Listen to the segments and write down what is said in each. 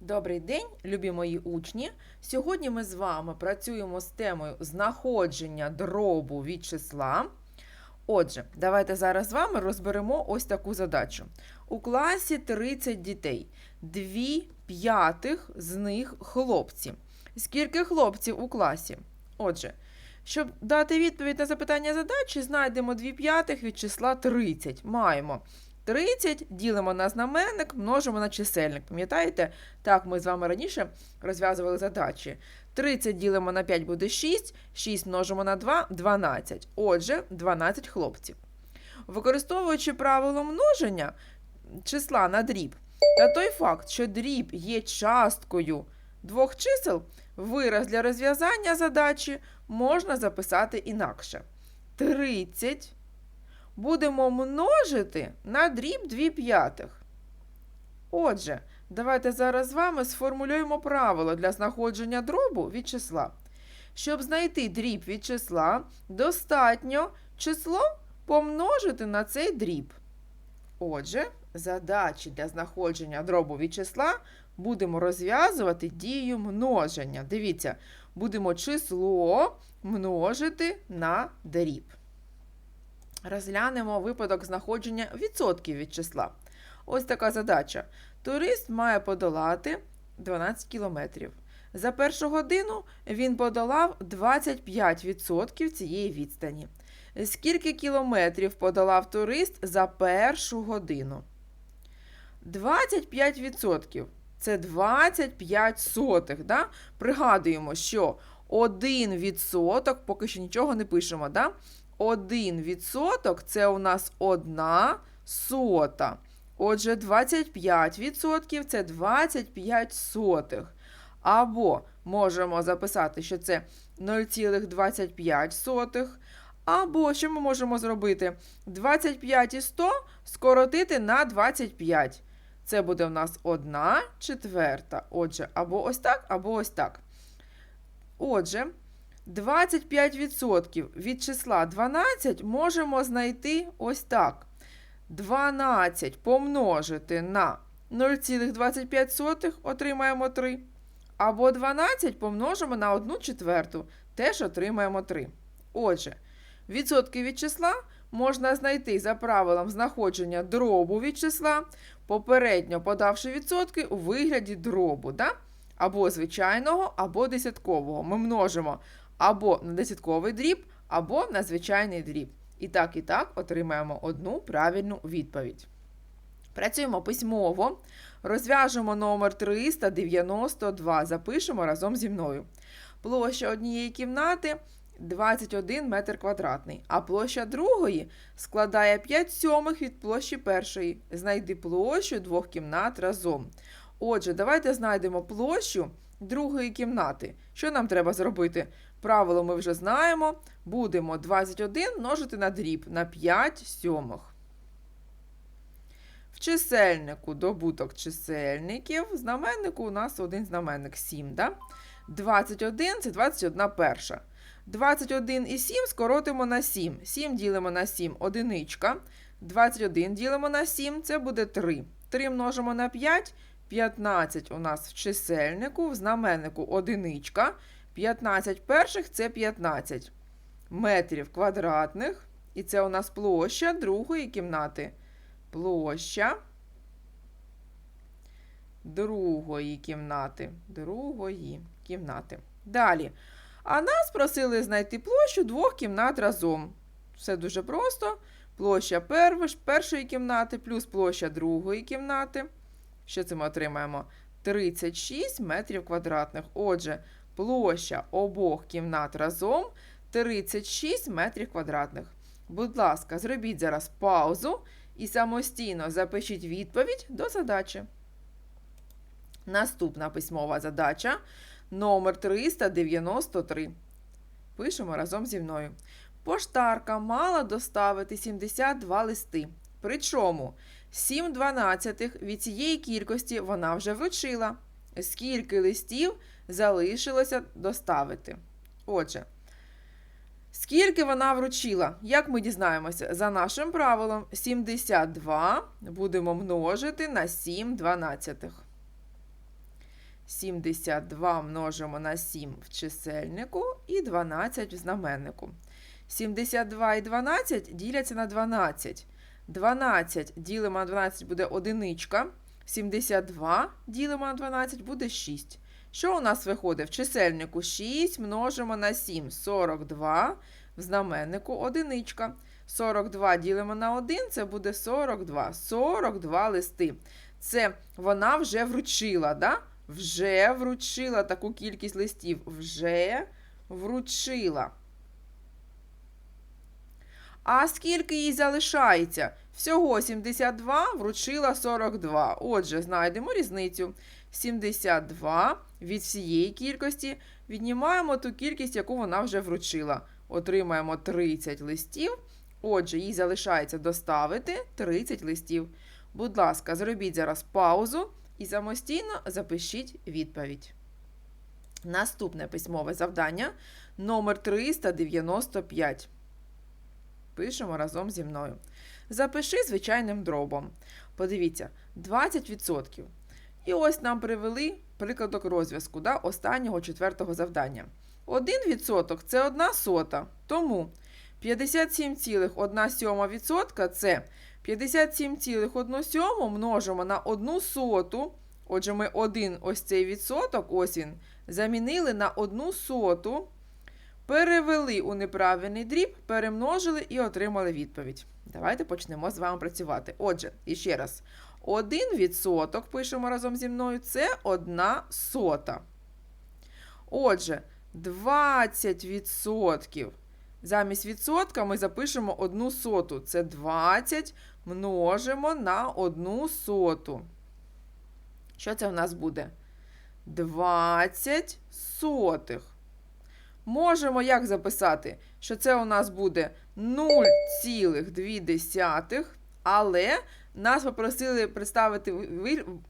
Добрий день, любі мої учні. Сьогодні ми з вами працюємо з темою знаходження дробу від числа. Отже, давайте зараз з вами розберемо ось таку задачу. У класі 30 дітей, дві п'ятих з них хлопці. Скільки хлопців у класі? Отже, щоб дати відповідь на запитання задачі, знайдемо 2 п'ятих від числа 30. Маємо 30 ділимо на знаменник, множимо на чисельник. Пам'ятаєте? Так, ми з вами раніше розв'язували задачі. 30 ділимо на 5 буде 6, 6 множимо на 2 12. Отже, 12 хлопців. Використовуючи правило множення числа на дріб, та той факт, що дріб є часткою двох чисел, вираз для розв'язання задачі можна записати інакше. 30 будемо множити на дріб 2 п'ятих. Отже, давайте зараз з вами сформулюємо правило для знаходження дробу від числа. Щоб знайти дріб від числа, достатньо число помножити на цей дріб. Отже, задачі для знаходження дробу від числа будемо розв'язувати дією множення. Дивіться, будемо число множити на дріб. Розглянемо випадок знаходження відсотків від числа. Ось така задача. Турист має подолати 12 кілометрів. За першу годину він подолав 25% цієї відстані. Скільки кілометрів подолав турист за першу годину? 25% це 25 сотих. Да? Пригадуємо, що 1% поки що нічого не пишемо. Да? 1% це у нас одна сота. Отже, 25% це 25 сотих. Або можемо записати, що це 0,25. Або що ми можемо зробити? 25 і 100 скоротити на 25. Це буде в нас 1 четверта. Отже, або ось так, або ось так. Отже, 25% від числа 12 можемо знайти ось так. 12 помножити на 0,25 отримаємо 3. Або 12 помножимо на 1 четверту, теж отримаємо 3. Отже, відсотки від числа можна знайти за правилом знаходження дробу від числа, попередньо подавши відсотки у вигляді дробу. Да? Або звичайного, або десяткового. Ми множимо або на десятковий дріб, або на звичайний дріб. І так, і так отримаємо одну правильну відповідь. Працюємо письмово. Розв'яжемо номер 392. Запишемо разом зі мною. Площа однієї кімнати 21 метр квадратний, а площа другої складає 5 сьомих від площі першої. Знайди площу двох кімнат разом. Отже, давайте знайдемо площу другої кімнати. Що нам треба зробити? Правило ми вже знаємо. Будемо 21 множити на дріб на 5 сьомих. В чисельнику добуток чисельників. В знаменнику у нас один знаменник 7. Да? 21 це 21 перша. 21 і 7 скоротимо на 7. 7 ділимо на 7 одиничка. 21 ділимо на 7, це буде 3. 3 множимо на 5. 15 у нас в чисельнику, в знаменнику одиничка. 15 перших це 15 метрів квадратних. І це у нас площа другої кімнати. Площа другої кімнати. Другої кімнати. Далі. А нас просили знайти площу двох кімнат разом. Все дуже просто. Площа першої кімнати плюс площа другої кімнати. Що це ми отримаємо? 36 метрів квадратних. Отже, площа обох кімнат разом 36 метрів квадратних. Будь ласка, зробіть зараз паузу і самостійно запишіть відповідь до задачі. Наступна письмова задача номер 393. Пишемо разом зі мною. Поштарка мала доставити 72 листи. Причому 7 дванадцятих від цієї кількості вона вже вручила. Скільки листів залишилося доставити? Отже, скільки вона вручила? Як ми дізнаємося? За нашим правилом, 72 будемо множити на 7 дванадцятих. 72 множимо на 7 в чисельнику і 12 в знаменнику. 72 і 12 діляться на 12. 12 ділимо на 12 буде одиничка. 72 ділимо на 12 буде 6. Що у нас виходить? В чисельнику 6 множимо на 7. 42. В знаменнику одиничка. 42 ділимо на 1, це буде 42. 42 листи. Це вона вже вручила, да? Вже вручила таку кількість листів. Вже вручила. А скільки їй залишається? Всього 72 вручила 42. Отже, знайдемо різницю. 72 від всієї кількості віднімаємо ту кількість, яку вона вже вручила. Отримаємо 30 листів. Отже, їй залишається доставити 30 листів. Будь ласка, зробіть зараз паузу і самостійно запишіть відповідь. Наступне письмове завдання номер 395. Пишемо разом зі мною. Запиши звичайним дробом. Подивіться, 20%. І ось нам привели прикладок розв'язку да, останнього четвертого завдання. 1% це 1 сота. Тому 57,1% це 57,1 множимо на 1 соту. Отже, ми один ось цей відсоток, ось він, замінили на 1 соту, перевели у неправильний дріб, перемножили і отримали відповідь. Давайте почнемо з вами працювати. Отже, іще раз. 1 відсоток, пишемо разом зі мною, це 1 сота. Отже, 20%. Замість відсотка ми запишемо 1 соту. Це 20 множимо на 1 соту. Що це в нас буде? 20 сотих. Можемо як записати, що це у нас буде 0,2, але нас попросили представити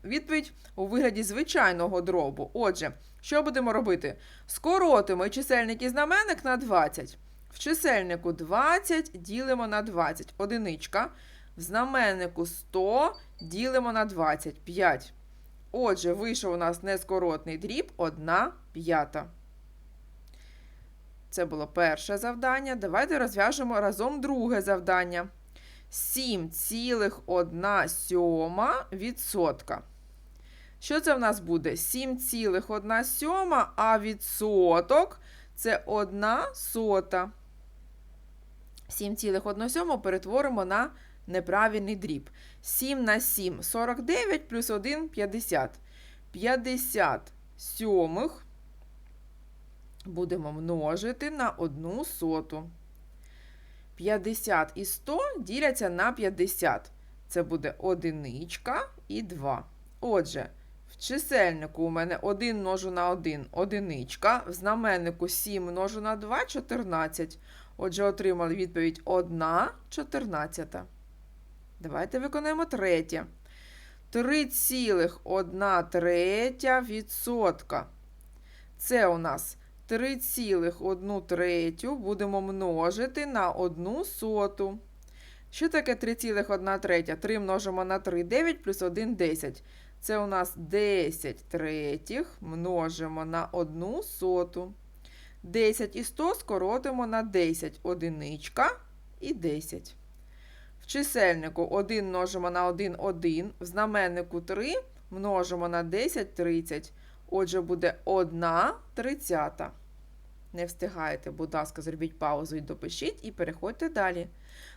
відповідь у вигляді звичайного дробу. Отже, що будемо робити? Скоротимо чисельник і знаменник на 20. В чисельнику 20 ділимо на 20. Одиничка. В знаменнику 100 ділимо на 25. Отже, вийшов у нас нескоротний дріб 1 п'ята. Це було перше завдання. Давайте розв'яжемо разом друге завдання. 7,1 сьома відсотка. Що це в нас буде? 7,1 сьома, а відсоток це 1 сота. 7,1 сьому перетворимо на неправильний дріб. 7 на 7 49 плюс 1 50. 50 сьомих будемо множити на 1 соту. 50 і 100 діляться на 50. Це буде одиничка і 2. Отже, в чисельнику у мене 1 множу на 1 одиничка. В знаменнику 7 множу на 2 14. Отже, отримали відповідь 1 14. Давайте виконаємо третє. 3,1 третя відсотка. Це у нас 3,1 третю будемо множити на 1 соту. Що таке 3,1 третя? 3 множимо на 3, 9 плюс 1 10. Це у нас 10 третіх множимо на 1 соту. 10 і 100 скоротимо на 10 одиничка і 10. В чисельнику 1 множимо на 1 1, в знаменнику 3 множимо на 10 30. Отже, буде 1 тридцята. Не встигаєте, будь ласка, зробіть паузу і допишіть, і переходьте далі.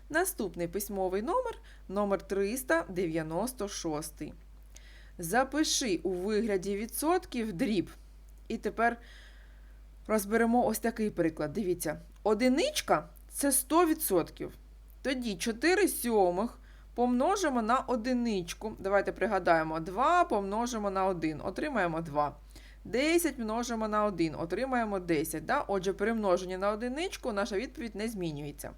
Наступний письмовий номер номер 396. Запиши у вигляді відсотків дріб. І тепер розберемо ось такий приклад. Дивіться, одиничка це 100%. Тоді 4 сьомих помножимо на одиничку. Давайте пригадаємо, 2 помножимо на 1, отримаємо 2. 10 множимо на 1, отримаємо 10. Да? Отже, при множенні на одиничку наша відповідь не змінюється.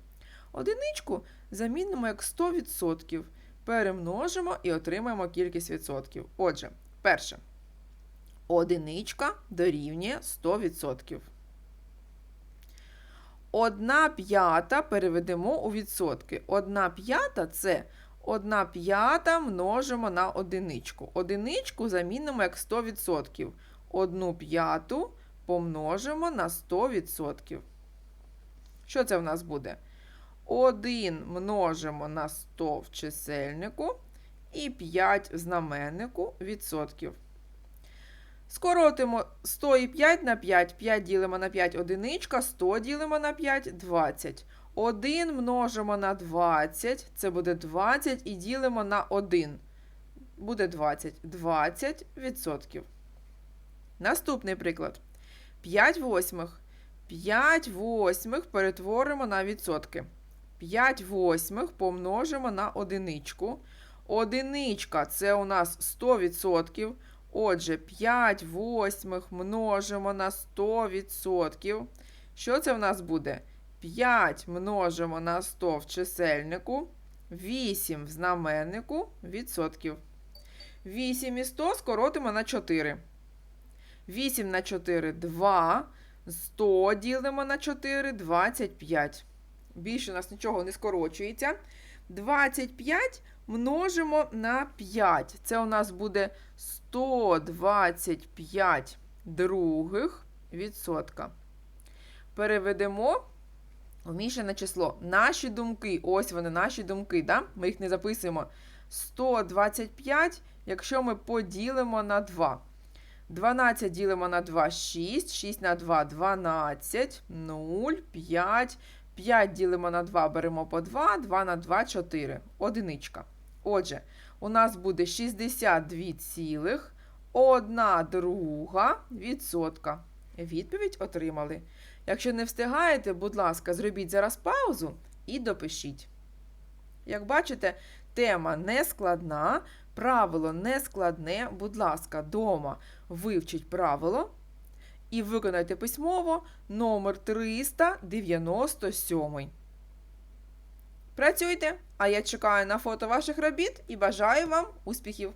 Одиничку замінимо як 100%. Перемножимо і отримаємо кількість відсотків. Отже, перше. Одиничка дорівнює 100%. Одна п'ята переведемо у відсотки. Одна п'ята це 1 п'ята множимо на одиничку. Одиничку замінимо як 100%. 1 п'яту помножимо на 100%. Що це в нас буде? 1 множимо на 100 в чисельнику і 5 в знаменнику відсотків. Скоротимо 100 і 5 на 5. 5 ділимо на 5 одиничка, 100 ділимо на 5 20. 1 множимо на 20, це буде 20 і ділимо на 1. Буде 20. 20 відсотків. Наступний приклад. 5 восьмих. 5 восьмих перетворимо на відсотки. 5 восьмих помножимо на одиничку. Одиничка це у нас 100%. Отже, 5 восьмих множимо на 100%. Що це в нас буде? 5 множимо на 100 в чисельнику, 8 в знаменнику відсотків. 8 і 100 скоротимо на 4. 8 на 4 – 2. 100 ділимо на 4 – 25. Більше у нас нічого не скорочується. 25 множимо на 5. Це у нас буде 125 других відсотка. Переведемо в число. Наші думки, ось вони, наші думки, да? ми їх не записуємо. 125, якщо ми поділимо на 2. 12 ділимо на 2 6, 6 на 2 12, 0, 5. 5 ділимо на 2, беремо по 2, 2 на 2 4. Одиничка. Отже, у нас буде 62 цілих, 1 друга відсотка. Відповідь отримали. Якщо не встигаєте, будь ласка, зробіть зараз паузу і допишіть. Як бачите, тема не складна, правило не складне. Будь ласка, дома вивчіть правило і виконайте письмово номер 397. Працюйте, а я чекаю на фото ваших робіт і бажаю вам успіхів!